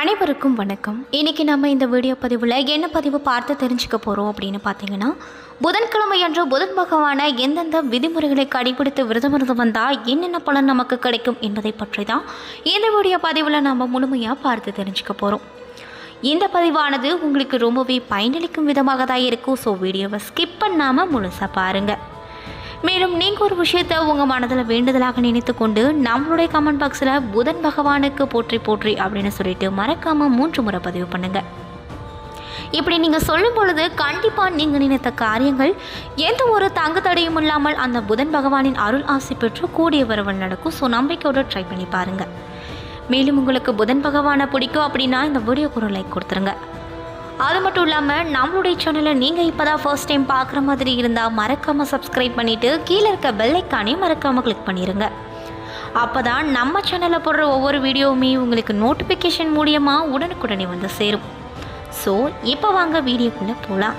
அனைவருக்கும் வணக்கம். இன்றைக்கி நம்ம இந்த வீடியோ பதிவில் என்ன பதிவு பார்த்து தெரிஞ்சுக்க போகிறோம் அப்படின்னு பார்த்தீங்கன்னா புதன்கிழமை அன்று புதன் பகவான எந்தெந்த விதிமுறைகளை கடைபிடித்து விரதமிருந்து வந்தால் என்னென்ன பலன் நமக்கு கிடைக்கும் என்பதை பற்றி தான் இந்த வீடியோ பதிவில் நம்ம முழுமையாக பார்த்து தெரிஞ்சுக்க போகிறோம் இந்த பதிவானது உங்களுக்கு ரொம்பவே பயனளிக்கும் விதமாக தான் இருக்கும். ஸோ வீடியோவை ஸ்கிப் பண்ணாமல் முழுசாக பாருங்கள் மேலும் நீங்கள் ஒரு விஷயத்தை உங்கள் மனதில் வேண்டுதலாக நினைத்து கொண்டு நம்மளுடைய கமெண்ட் பாக்ஸில் புதன் பகவானுக்கு போற்றி போற்றி அப்படின்னு சொல்லிட்டு மறக்காமல் மூன்று முறை பதிவு பண்ணுங்கள் இப்படி நீங்கள் சொல்லும் பொழுது கண்டிப்பாக நீங்கள் நினைத்த காரியங்கள் எந்த ஒரு தங்கு தடையும் இல்லாமல் அந்த புதன் பகவானின் அருள் ஆசை பெற்று கூடிய வரவல் நடக்கும். ஸோ நம்பிக்கையோடு ட்ரை பண்ணி பாருங்கள் மேலும் உங்களுக்கு புதன் பகவானை பிடிக்கும் அப்படின்னா இந்த வீடியோ ஒரு லைக் கொடுத்துருங்க. அது மட்டும் இல்லாமல் நம்மளுடைய சேனலை நீங்கள் இப்போ தான் ஃபர்ஸ்ட் டைம் பார்க்குற மாதிரி இருந்தால் மறக்காமல் சப்ஸ்கிரைப் பண்ணிவிட்டு கீழே இருக்க பெல்லைக்கானே மறக்காமல் கிளிக் பண்ணிடுங்க அப்போ தான் நம்ம சேனலில் போடுற ஒவ்வொரு வீடியோவுமே உங்களுக்கு நோட்டிஃபிகேஷன் மூலியமாக உடனுக்குடனே வந்து சேரும். ஸோ இப்போ வாங்க வீடியோக்குள்ளே போகலாம்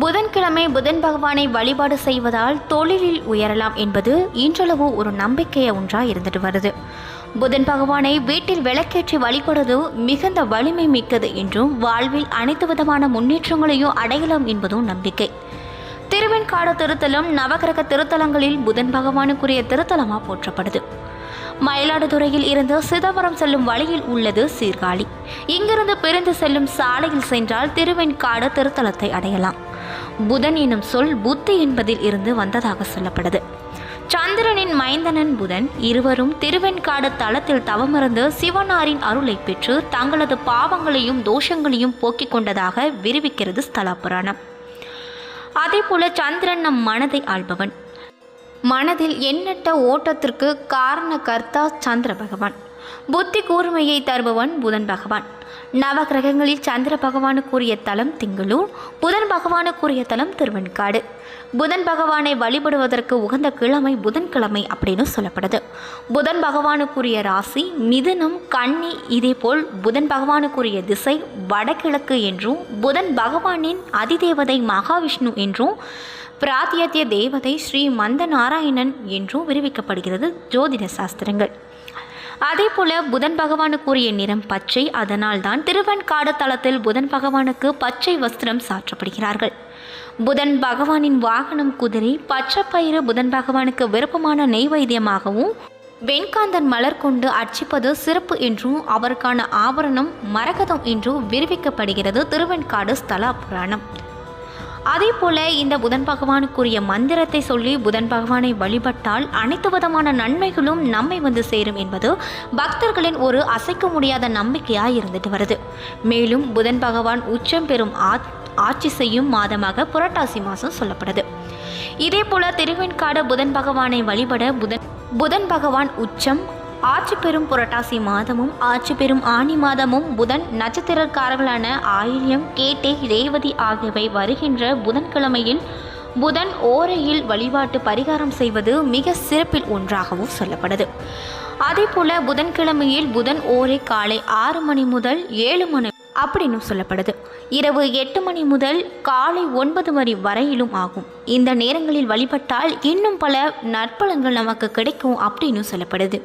புதன்கிழமை புதன் பகவானை வழிபாடு செய்வதால் தொழிலில் உயரலாம் என்பது இன்றளவு ஒரு நம்பிக்கைய ஒன்றாக இருந்துட்டு வருது. புதன் பகவானை வீட்டில் விளக்கேற்றி வழிபடுவது மிகுந்த வலிமை மிக்கது என்றும் வாழ்வில் அனைத்து விதமான முன்னேற்றங்களையும் அடையலாம் என்பதும் நம்பிக்கை. திருவெண்காடு திருத்தலம் நவகிரக திருத்தலங்களில் புதன் பகவானுக்குரிய திருத்தலமாக போற்றப்படுது. மயிலாடுதுறையில் இருந்து சிதம்பரம் செல்லும் வழியில் உள்ளது சீர்காழி. இங்கிருந்து பிரிந்து செல்லும் சாலையில் சென்றால் திருவெண்காடு திருத்தலத்தை அடையலாம். புதன் எனும் சொல் புத்தி என்பதில் இருந்து வந்ததாக சொல்லப்படுது. சந்திரனின் மைந்தனன் புதன் இருவரும் திருவெண்காடு தளத்தில் தவமிருந்து சிவனாரின் அருளை பெற்று தங்களது பாவங்களையும் தோஷங்களையும் போக்கிக் கொண்டதாக விரிவிக்கிறது ஸ்தல புராணம் அதேபோல சந்திரன் நம் மனதை ஆள்பவன். மனதில் எண்ணற்ற ஓட்டத்திற்கு காரண கர்த்தா சந்திர பகவான். புத்தி கூர்மையை தருபவன் புதன் பகவான். நவகிரகங்களில் சந்திர பகவானுக்குரிய தலம் திங்களூர் புதன் பகவானுக்குரிய தலம் திருவெண்காடு. புதன் பகவானை வழிபடுவதற்கு உகந்த கிழமை புதன்கிழமை அப்படின்னு சொல்லப்படுது. புதன் பகவானுக்குரிய ராசி மிதுனம் கன்னி இதேபோல் புதன் பகவானுக்குரிய திசை வடகிழக்கு என்றும் புதன் பகவானின் அதிதேவதை மகாவிஷ்ணு என்றும் பிராத்தியத்திய தேவதை ஸ்ரீ மந்த நாராயணன் என்றும் விரிவிக்கப்படுகிறது ஜோதிட சாஸ்திரங்கள். அதே போல புதன் பகவானுக்குரிய நிறம் பச்சை. அதனால்தான் திருவெண்காடு தளத்தில் புதன் பகவானுக்கு பச்சை வஸ்திரம் சாற்றப்படுகிறார்கள். புதன் பகவானின் வாகனம் குதிரை பச்சை பயிறு புதன் பகவானுக்கு விருப்பமான நெய்வைத்தியமாகவும் வெண்காந்தன் மலர் கொண்டு அர்ச்சிப்பது சிறப்பு என்றும் அவருக்கான ஆபரணம் மரகதம் என்றும் விரிவிக்கப்படுகிறது திருவெண்காடு ஸ்தல புராணம். அதே போல இந்த புதன் பகவானுக்குரிய மந்திரத்தை சொல்லி புதன் பகவானை வழிபட்டால் அனைத்து விதமான நன்மைகளும் நம்மை வந்து சேரும் என்பது பக்தர்களின் ஒரு அசைக்க முடியாத நம்பிக்கையாக இருந்துட்டு வருது. மேலும் புதன் பகவான் உச்சம் பெறும் ஆட்சி செய்யும் மாதமாக புரட்டாசி மாதம் சொல்லப்படுது. இதே போல திருவெண்காடு புதன் பகவானை வழிபட புதன் புதன் பகவான் உச்சம் ஆட்சி பெறும் புரட்டாசி மாதமும் ஆட்சி பெறும் ஆனி மாதமும் புதன் நட்சத்திரக்காரர்களான ஆயில்யம் கேட்டே ரேவதி ஆகியவை வருகின்ற புதன்கிழமையில் புதன் ஓரையில் வழிபாட்டு பரிகாரம் செய்வது மிக சிறப்பில் ஒன்றாகவும் சொல்லப்படுது. அதேபோல புதன்கிழமையில் புதன் ஓரை காலை ஆறு மணி முதல் ஏழு மணி அப்படின்னு சொல்லப்படுது. இரவு எட்டு மணி முதல் காலை ஒன்பது மணி வரையிலும் ஆகும். இந்த நேரங்களில் வழிபட்டால் இன்னும் பல நற்பலன்கள் நமக்கு கிடைக்கும் அப்படின்னு சொல்லப்படுது.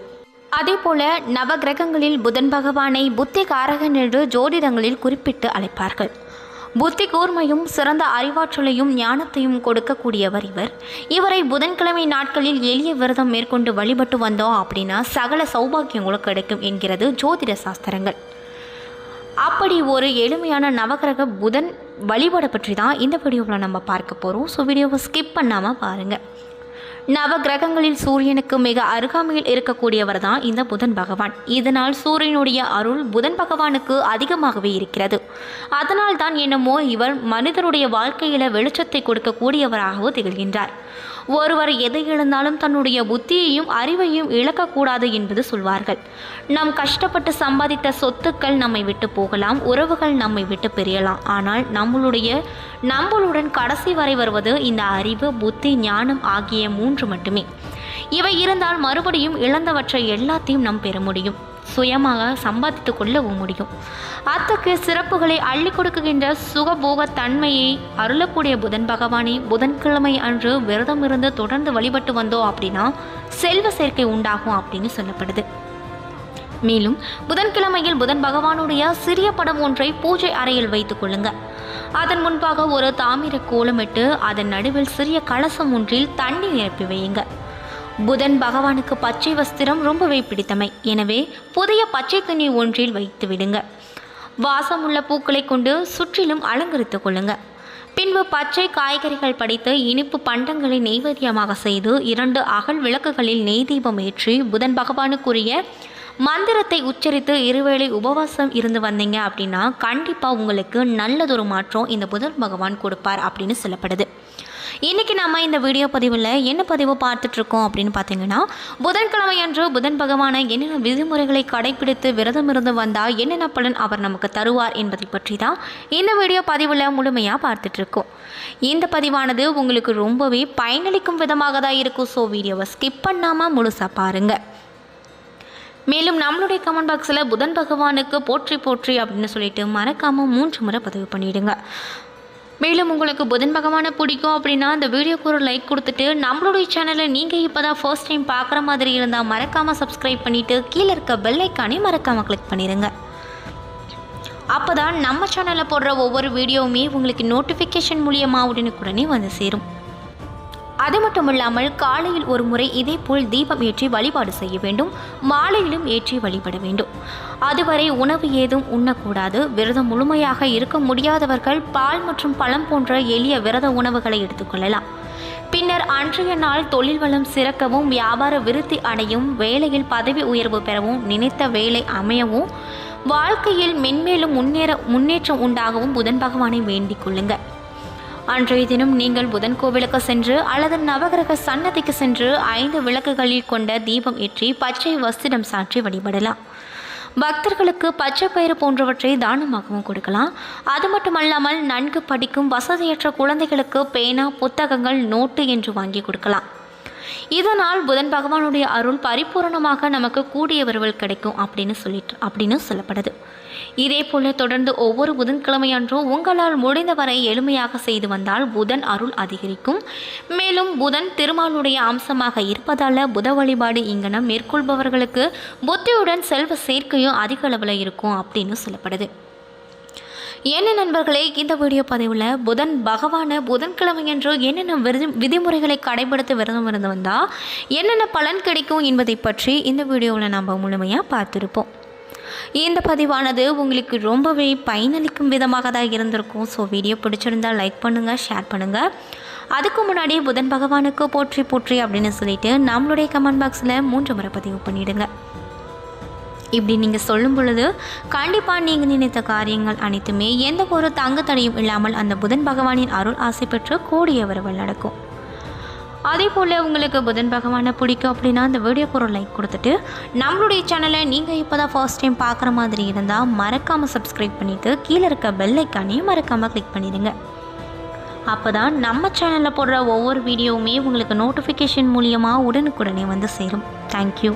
அதே போல நவகிரகங்களில் புதன் பகவானை புத்தி காரகன் என்று ஜோதிடங்களில் குறிப்பிட்டு அழைப்பார்கள். புத்தி கூர்மையும் சிறந்த அறிவாற்றலையும் ஞானத்தையும் கொடுக்கக்கூடியவர் இவர். இவரை புதன்கிழமை நாட்களில் எளிய விரதம் மேற்கொண்டு வழிபட்டு வந்தோம் அப்படின்னா சகல சௌபாக்கியங்களும் கிடைக்கும் என்கிறது ஜோதிட சாஸ்திரங்கள். அப்படி ஒரு எளிமையான நவகிரக புதன் வழிபாடை பற்றி தான் இந்த வீடியோவில் நம்ம பார்க்க போகிறோம் ஸோ வீடியோவை ஸ்கிப் பண்ணாமல் பாருங்கள் நவ கிரகங்களில் சூரியனுக்கு மிக அருகாமையில் இருக்கக்கூடியவர் தான் இந்த புதன் பகவான். இதனால் சூரியனுடைய அருள் புதன் பகவானுக்கு அதிகமாகவே இருக்கிறது. அதனால் தான் என்னமோ இவர் மனிதனுடைய வாழ்க்கையில வெளிச்சத்தை கொடுக்கக்கூடியவராகவும் திகழ்கின்றார். ஒருவர் எதை இழந்தாலும் தன்னுடைய புத்தியையும் அறிவையும் இழக்கக்கூடாது என்பது சொல்வார்கள். நாம் கஷ்டப்பட்டு சம்பாதித்த சொத்துக்கள் நம்மை விட்டு போகலாம் உறவுகள் நம்மை விட்டு பிரியலாம். ஆனால் நம்மளுடைய நம்மளுடன் கடைசி வரை வருவது இந்த அறிவு புத்தி ஞானம் ஆகிய மூன்று மட்டுமே. இவை இருந்தால் மறுபடியும் இழந்தவற்றை எல்லாத்தையும் நாம் பெற முடியும். சுயமாக சம்பாதித்து கொள்ளவும் முடியும். அத்தகைய சிறப்புகளை அள்ளி கொடுக்குகின்ற சுகபோக தன்மையை அருளக்கூடிய புதன் பகவானை புதன்கிழமை அன்று விரதம் இருந்து தொடர்ந்து வழிபட்டு வந்தோம் அப்படின்னா செல்வ சேர்க்கை உண்டாகும் அப்படின்னு சொல்லப்படுது. மேலும் புதன்கிழமையில் புதன் பகவானுடைய சிறிய படம் ஒன்றை பூஜை அறையில் வைத்துக் கொள்ளுங்க. அதன் முன்பாக ஒரு தாமிர கோலமிட்டு அதன் நடுவில் சிறிய கலசம் ஒன்றில் தண்ணி நிரப்பி வையுங்க. புதன் பகவானுக்கு பச்சை வஸ்திரம் ரொம்பவே பிடித்தமை. எனவே புதிய பச்சை துணி ஒன்றில் வைத்து விடுங்க. வாசமுள்ள பூக்களை கொண்டு சுற்றிலும் அலங்கரித்து கொள்ளுங்க. பின்பு பச்சை காய்கறிகள் படைத்து இனிப்பு பண்டங்களை நெய்வேத்தியமாக செய்து இரண்டு அகல் விளக்குகளில் நெய் தீபம் ஏற்றி புதன் பகவானுக்குரிய மந்திரத்தை உச்சரித்து இருவேளை உபவாசம் இருந்து வந்தீங்க அப்படின்னா கண்டிப்பாக உங்களுக்கு நல்லதொரு மாற்றம் இந்த புதன் பகவான் கொடுப்பார் அப்படின்னு சொல்லப்படுது. இன்றைக்கி நம்ம இந்த வீடியோ பதிவில் என்ன பதிவு பார்த்துட்ருக்கோம் அப்படின்னு பார்த்தீங்கன்னா புதன்கிழமை அன்று புதன் பகவானை என்னென்ன விதிமுறைகளை கடைபிடித்து விரதம் இருந்து வந்தால் என்னென்ன பலன் அவர் நமக்கு தருவார் என்பதை பற்றி தான் இந்த வீடியோ பதிவில் முழுமையாக பார்த்துட்ருக்கோம். இந்த பதிவானது உங்களுக்கு ரொம்பவே பயனளிக்கும் விதமாக தான் இருக்கும். ஸோ வீடியோவை ஸ்கிப் பண்ணாமல் முழுசாக பாருங்கள் மேலும் நம்மளுடைய கமெண்ட் பாக்ஸில் புதன் பகவானுக்கு போற்றி போற்றி அப்படின்னு சொல்லிட்டு மறக்காமல் மூன்று முறை பதிவு பண்ணிவிடுங்க மேலும் உங்களுக்கு புதன் பகவானை பிடிக்கும் அப்படின்னா அந்த வீடியோக்கு ஒரு லைக் கொடுத்துட்டு நம்மளுடைய சேனலை நீங்கள் இப்போ தான் ஃபர்ஸ்ட் டைம் பார்க்குற மாதிரி இருந்தால் மறக்காமல் சப்ஸ்கிரைப் பண்ணிவிட்டு கீழே இருக்க பெல் ஐக்கானே மறக்காமல் கிளிக் பண்ணிடுங்க அப்போ தான் நம்ம சேனலில் போடுற ஒவ்வொரு வீடியோவுமே உங்களுக்கு நோட்டிஃபிகேஷன் மூலியமாக உடனுக்குடனே வந்து சேரும். அது மட்டுமில்லாமல் காலையில் ஒரு முறை இதேபோல் தீபம் ஏற்றி வழிபாடு செய்ய வேண்டும் மாலையிலும் ஏற்றி வழிபட வேண்டும். அதுவரை உணவு ஏதும் உண்ணக்கூடாது. விரதம் முழுமையாக இருக்க முடியாதவர்கள் பால் மற்றும் பழம் போன்ற எளிய விரத உணவுகளை எடுத்துக்கொள்ளலாம் பின்னர் அன்றைய நாள் தொழில் வளம் சிறக்கவும் வியாபார விருத்தி அடையும் வேலையில் பதவி உயர்வு பெறவும் நினைத்த வேலை அமையவும் வாழ்க்கையில் மென்மேலும் முன்னேற முன்னேற்றம் உண்டாகவும் புதன் பகவானை வேண்டிக் கொள்ளுங்கள். அன்றைய தினம் நீங்கள் புதன் கோவிலுக்கு சென்று அல்லது நவகிரக சன்னதிக்கு சென்று ஐந்து விளக்குகளில் கொண்ட தீபம் ஏற்றி பச்சை வஸ்திரம் சாற்றி வழிபடலாம். பக்தர்களுக்கு பச்சை பயிறு போன்றவற்றை தானமாகவும் கொடுக்கலாம். அது மட்டுமல்லாமல் நன்கு படிக்கும் வசதியற்ற குழந்தைகளுக்கு பேனா புத்தகங்கள் நோட்டு என்று வாங்கி கொடுக்கலாம். இதனால் புதன் பகவானுடைய அருள் பரிபூரணமாக நமக்கு கூடிய வரவல் கிடைக்கும் அப்படின்னு சொல்லிட்டு அப்படின்னு சொல்லப்படுது. இதேபோல தொடர்ந்து ஒவ்வொரு புதன்கிழமையன்றும் உங்களால் முடிந்தவரை எளிமையாக செய்து வந்தால் புதன் அருள் அதிகரிக்கும். மேலும் புதன் திருமாலுடைய அம்சமாக இருப்பதால் புத வழிபாடு இங்கனம் மேற்கொள்பவர்களுக்கு புத்தியுடன் செல்வ சேர்க்கையும் அதிக அளவில் இருக்கும் அப்படின்னு சொல்லப்படுது. என்ன நண்பர்களே இந்த வீடியோ பதிவில் புதன் பகவான புதன்கிழமையன்று என்னென்ன விருது விதிமுறைகளை கடைபிடித்து விரதம் இருந்து வந்தால் என்னென்ன பலன் கிடைக்கும் என்பதை பற்றி இந்த வீடியோவில் நம்ம முழுமையாக பார்த்துருப்போம். இந்த பதிவானது உங்களுக்கு ரொம்பவே பயனளிக்கும் விதமாக தான் இருந்திருக்கும். ஸோ வீடியோ பிடிச்சிருந்தால் லைக் பண்ணுங்கள் ஷேர் பண்ணுங்கள் அதுக்கு முன்னாடி புதன் பகவானுக்கு போற்றி போற்றி அப்படின்னு சொல்லிட்டு நம்மளுடைய கமெண்ட் பாக்ஸில் மூன்று முறை பதிவு பண்ணிவிடுங்க இப்படி நீங்கள் சொல்லும் பொழுது கண்டிப்பாக நீங்கள் நினைத்த காரியங்கள் அனைத்துமே எந்த ஒரு தங்கு தடையும் இல்லாமல் அந்த புதன் பகவானின் அருள் ஆசை பெற்று கூடிய வரவல் நடக்கும். அதே போல் உங்களுக்கு புதன் பகவானை பிடிக்கும் அப்படின்னா அந்த வீடியோ பொருள் லைக் கொடுத்துட்டு நம்மளுடைய சேனலை நீங்கள் இப்போ தான் ஃபர்ஸ்ட் டைம் பார்க்குற மாதிரி இருந்தால் மறக்காமல் சப்ஸ்கிரைப் பண்ணிவிட்டு கீழே இருக்க பெல் ஐக்கானையும் மறக்காமல் கிளிக் பண்ணிடுங்க. அப்போ தான் நம்ம சேனலில் போடுற ஒவ்வொரு வீடியோவுமே உங்களுக்கு நோட்டிஃபிகேஷன் மூலியமாக உடனுக்குடனே வந்து சேரும். தேங்க்யூ